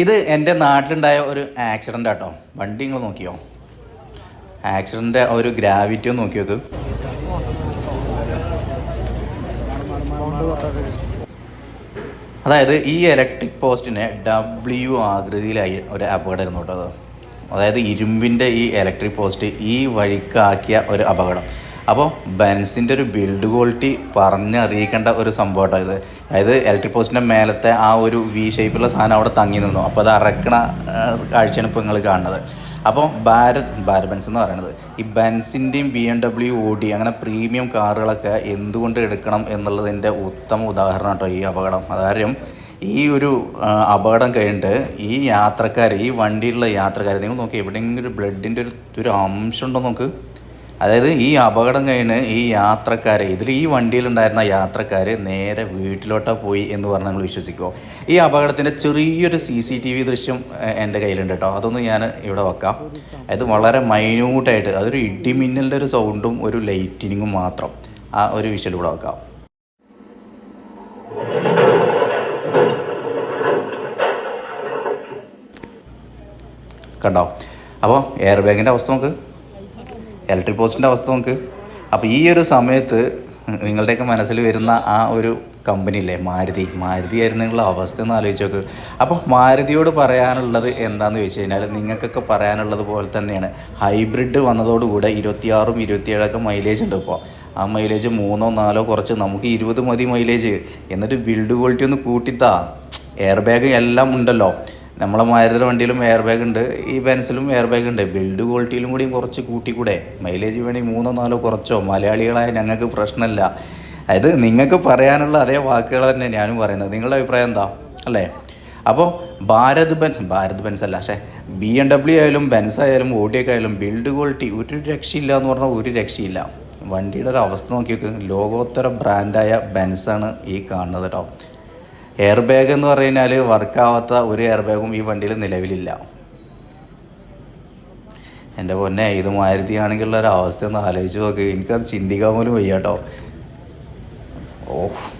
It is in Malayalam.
ഇത് എന്റെ നാട്ടിലുണ്ടായ ഒരു ആക്സിഡന്റ് ആട്ടോ. വണ്ടി നിങ്ങൾ നോക്കിയോ? ആക്സിഡന്റ് ഒരു ഗ്രാവിറ്റി ഒന്ന് നോക്കി നോക്ക്. അതായത് ഈ ഇലക്ട്രിക് പോസ്റ്റിനെ ഡബ്ല്യു ആകൃതിയിലായി ഒരു അപകടമായിരുന്നു കേട്ടോ അത്. അതായത് ഇരുമ്പിന്റെ ഈ ഇലക്ട്രിക് പോസ്റ്റ് ഈ വഴിക്കാക്കിയ ഒരു അപകടം. അപ്പോൾ ബെൻസിന്റെ ഒരു ബിൽഡ് ക്വാളിറ്റി പറഞ്ഞറിയിക്കേണ്ട ഒരു സംഭവമാണ് ഇത്. അതായത് ഇലക്ട്രിക് പോസ്റ്റിന്റെ മേലത്തെ ആ ഒരു വി ഷേപ്പുള്ള സാധനം അവിടെ തങ്ങി നിന്നു. അപ്പോൾ അത് അറക്കണ കാഴ്ചയാണ് ഇപ്പോൾ നിങ്ങൾ കാണുന്നത്. അപ്പോൾ ഭാരത് ഭാരത് ബെൻസ് എന്ന് പറയുന്നത്. ഈ ബെൻസിന്റെയും B M W Audi അങ്ങനെ പ്രീമിയം കാറുകളൊക്കെ എന്തുകൊണ്ട് എടുക്കണം എന്നുള്ളതിന്റെ ഉത്തമ ഉദാഹരണം കേട്ടോ ഈ അപകടം. അതാര്യം ഈ ഒരു അപകടം കഴിഞ്ഞിട്ട് ഈ യാത്രക്കാർ ഈ വണ്ടിയിലുള്ള യാത്രക്കാർ നിങ്ങൾ നോക്കി എവിടെയെങ്കിലും ഒരു ബ്ലഡിന്റെ ഒരു ഒരു അംശം ഉണ്ടോ നോക്ക്. അതായത് ഈ അപകടം കഴിഞ്ഞ് ഈ യാത്രക്കാരെ ഇതിൽ ഈ വണ്ടിയിലുണ്ടായിരുന്ന യാത്രക്കാർ നേരെ വീട്ടിലോട്ടാണ് പോയി എന്ന് പറഞ്ഞാൽ നിങ്ങൾ വിശ്വസിക്കുമോ ഈ അപകടത്തിന്റെ ചെറിയൊരു സി സി ടി വി ദൃശ്യം എന്റെ കയ്യിലുണ്ട് കേട്ടോ. അതൊന്ന് ഞാൻ ഇവിടെ വെക്കാം. അത് വളരെ മൈന്യൂട്ടായിട്ട് അതൊരു ഇടിമിന്നലിന്റെ ഒരു സൗണ്ടും ഒരു ലൈറ്റിനിങ്ങും മാത്രം ആ ഒരു വിഷ്വൽ ഇവിടെ വെക്കാം. കണ്ടോ? അപ്പോൾ എയർ ബാഗിന്റെ അവസ്ഥ നോക്ക്. ഇലക്ട്രിക് പോസ്റ്റിന്റെ അവസ്ഥ നമുക്ക് അപ്പോൾ ഈ ഒരു സമയത്ത് നിങ്ങളുടെയൊക്കെ മനസ്സിൽ വരുന്ന ആ ഒരു കമ്പനി ഇല്ലേ മാരുതി. മാരുതി ആയിരുന്നു നിങ്ങളുടെ അവസ്ഥ ഒന്ന് ആലോചിച്ച് നോക്ക്. അപ്പോൾ മാരുതിയോട് പറയാനുള്ളത് എന്താണെന്ന് ചോദിച്ചു കഴിഞ്ഞാൽ നിങ്ങൾക്കൊക്കെ പറയാനുള്ളത് പോലെ തന്നെയാണ്. ഹൈബ്രിഡ് വന്നതോടുകൂടെ ഇരുപത്തിയാറും ഇരുപത്തിയേഴൊക്കെ മൈലേജ് ഉണ്ട് ഇപ്പോൾ ആ മൈലേജ് മൂന്നോ നാലോ കുറച്ച് നമുക്ക് ഇരുപത് മതി മൈലേജ് എന്നിട്ട് ബിൽഡ് ക്വാളിറ്റി ഒന്ന് കൂട്ടിത്താ. എയർ ബാഗ് എല്ലാം ഉണ്ടല്ലോ. നമ്മളെ മാരുതിയുടെ വണ്ടിയിലും എയർ ബാഗ് ഉണ്ട്. ഈ ബെൻസിലും എയർ ബാഗ് ഉണ്ട്. ബിൽഡ് ക്വാളിറ്റിയിലും കൂടി കുറച്ച് കൂട്ടിക്കൂടെ. മൈലേജ് വേണി മൂന്നോ നാലോ കുറച്ചോ. മലയാളികളായ ഞങ്ങൾക്ക് പ്രശ്നമില്ല. അതായത് നിങ്ങൾക്ക് പറയാനുള്ള അതേ വാക്കുകൾ തന്നെ ഞാനും പറയുന്നത്. നിങ്ങളുടെ അഭിപ്രായം എന്താ? അല്ലേ? അപ്പോൾ ഭാരത് ബെൻസ് ഭാരത് ബെൻസ് അല്ല പക്ഷേ ബി എം ഡബ്ല്യു ആയാലും ബെൻസ് ആയാലും ഓഡിയൊക്കെ ആയാലും ബിൽഡ് ക്വാളിറ്റി ഒരു രക്ഷയില്ല എന്ന് പറഞ്ഞാൽ ഒരു രക്ഷയില്ല. വണ്ടിയുടെ ഒരു അവസ്ഥ നോക്കി നോക്ക് ലോകോത്തര ബ്രാൻഡായ ബെൻസാണ് ഈ കാണുന്നത് കേട്ടോ എയർ ബാഗ് എന്ന് പറഞ്ഞാൽ വർക്കാവാത്ത ഒരു എയർ ബാഗും ഈ വണ്ടിയിൽ നിലവിലില്ല. എന്റെ പൊന്നെ ഇത് മാരുതി ആണെങ്കിലുള്ള ഒരു അവസ്ഥ ഒന്ന് ആലോചിച്ച് നോക്ക്. എനിക്കത് ചിന്തിക്കാൻ പോലും വയ്യാട്ടോ. ഓഹ്.